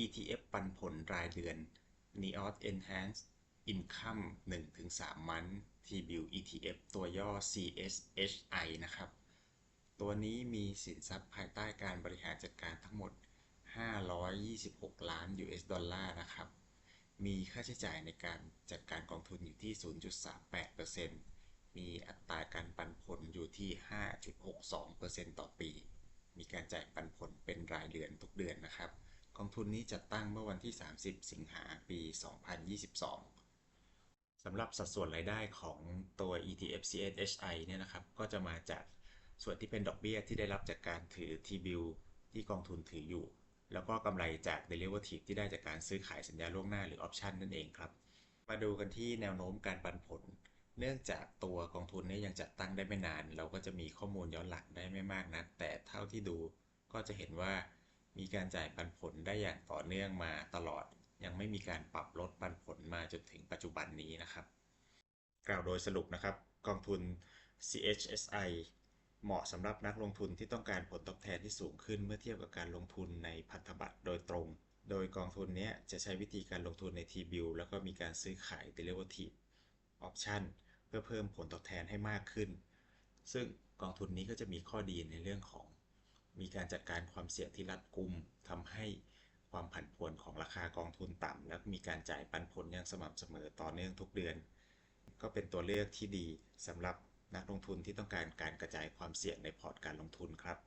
ETF ปันผลรายเดือน NEOS Enhanced Income 1-3 มัน T-bill ETF ตัวย่อ CSHI นะครับ ตัวนี้มีสินทรัพย์ภายใต้การบริหารจัดการทั้งหมด 526 ล้าน US ดอลลาร์นะครับ มีค่าใช้จ่ายในการจัดการกองทุนอยู่ที่ 0.38%มีอัตราการปันผลอยู่ที่ 5.62%ต่อปี มีการจ่ายปันผลเป็นรายเดือนทุกเดือนนะครับ องทุนนี้จัดตั้งเมื่อวันที่ 30 สิงหาปี 2022 สำหรับสัดส่วนรายได้ของตัว ETF CSHI เนี่ยนะครับ ก็จะมาจากส่วนที่เป็นดอกเบี้ยที่ได้รับจากการถือ T-bill ที่กองทุนถืออยู่ แล้วก็กำไรจาก derivative ที่ได้จากการซื้อขายสัญญาล่วงหน้าหรือ option นั่นเองครับ มาดูกันที่แนวโน้มการปันผล เนื่องจากตัวกองทุนนี้ยังจัดตั้งได้ไม่นาน เราก็จะมีข้อมูลย้อนหลังได้ไม่มากนักแต่เท่าที่ดูก็จะเห็นว่า มีการจ่ายปันผลได้อย่างต่อเนื่องมาตลอด ยังไม่มีการปรับลดปันผลมาจนถึงปัจจุบันนี้นะครับ กล่าวโดยสรุปนะครับ กองทุน CHSI เหมาะสำหรับนักลงทุนที่ต้องการผลตอบแทนที่สูงขึ้นเมื่อเทียบกับการลงทุนในพันธบัตรโดยตรง โดยกองทุนนี้จะใช้วิธีการลงทุนใน T-bill แล้วก็มีการซื้อขาย derivative option เพื่อเพิ่มผลตอบแทนให้มากขึ้น ซึ่งกองทุนนี้ก็จะมีข้อดีในเรื่องของ มีการจัดการความเสี่ยงที่รัดกุมทำให้ความผันผวนของราคากองทุนต่ำและมีการจ่ายปันผลอย่างสม่ำเสมอต่อเนื่องทุกเดือน ก็เป็นตัวเลือกที่ดีสำหรับนักลงทุนที่ต้องการการกระจายความเสี่ยงในพอร์ตการลงทุนครับ